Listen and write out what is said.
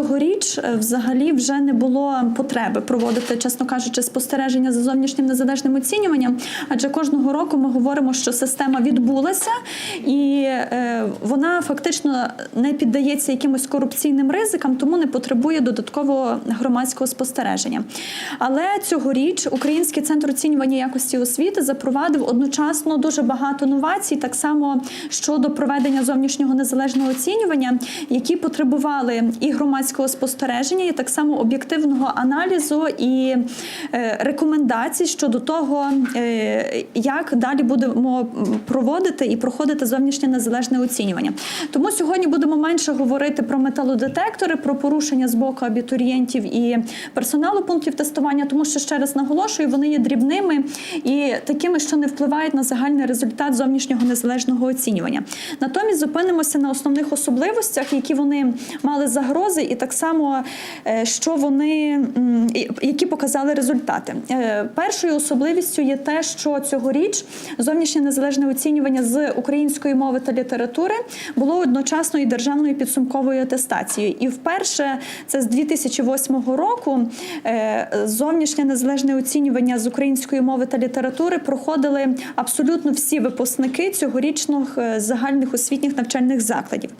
Цьогоріч е, взагалі вже не було потреби проводити, чесно кажучи, спостереження за зовнішнім незалежним оцінюванням, адже кожного року ми говоримо, що система відбулася і е, вона фактично не піддається якимось корупційним ризикам, тому не потребує додаткового громадського спостереження. Але цьогоріч Український центр оцінювання якості освіти запровадив одночасно дуже багато новацій, так само щодо проведення зовнішнього незалежного оцінювання, які потребували і громадського спостереження, і так само об'єктивного аналізу і е, рекомендацій щодо того, е, як далі будемо проводити і проходити зовнішнє незалежне оцінювання. Тому сьогодні будемо менше говорити про металодетектори, про порушення з боку абітурієнтів і персоналу пунктів тестування, тому що ще раз наголошую, вони є дрібними і такими, що не впливають на загальний результат зовнішнього незалежного оцінювання. Натомість зупинимося на основних особливостях, які вони мали загрози, і так само е, що вони які показали результати. Е, Першою особливістю є те, що цьогоріч зовнішнє незалежне оцінювання з української мови та літератури було одночасно і державною підсумковою атестацією. І вперше це з 2008 року е, зовнішнє незалежне оцінювання з української мови та літератури проходили абсолютно всі випускники цьогорічних е, загальних освітніх навчальних закладів.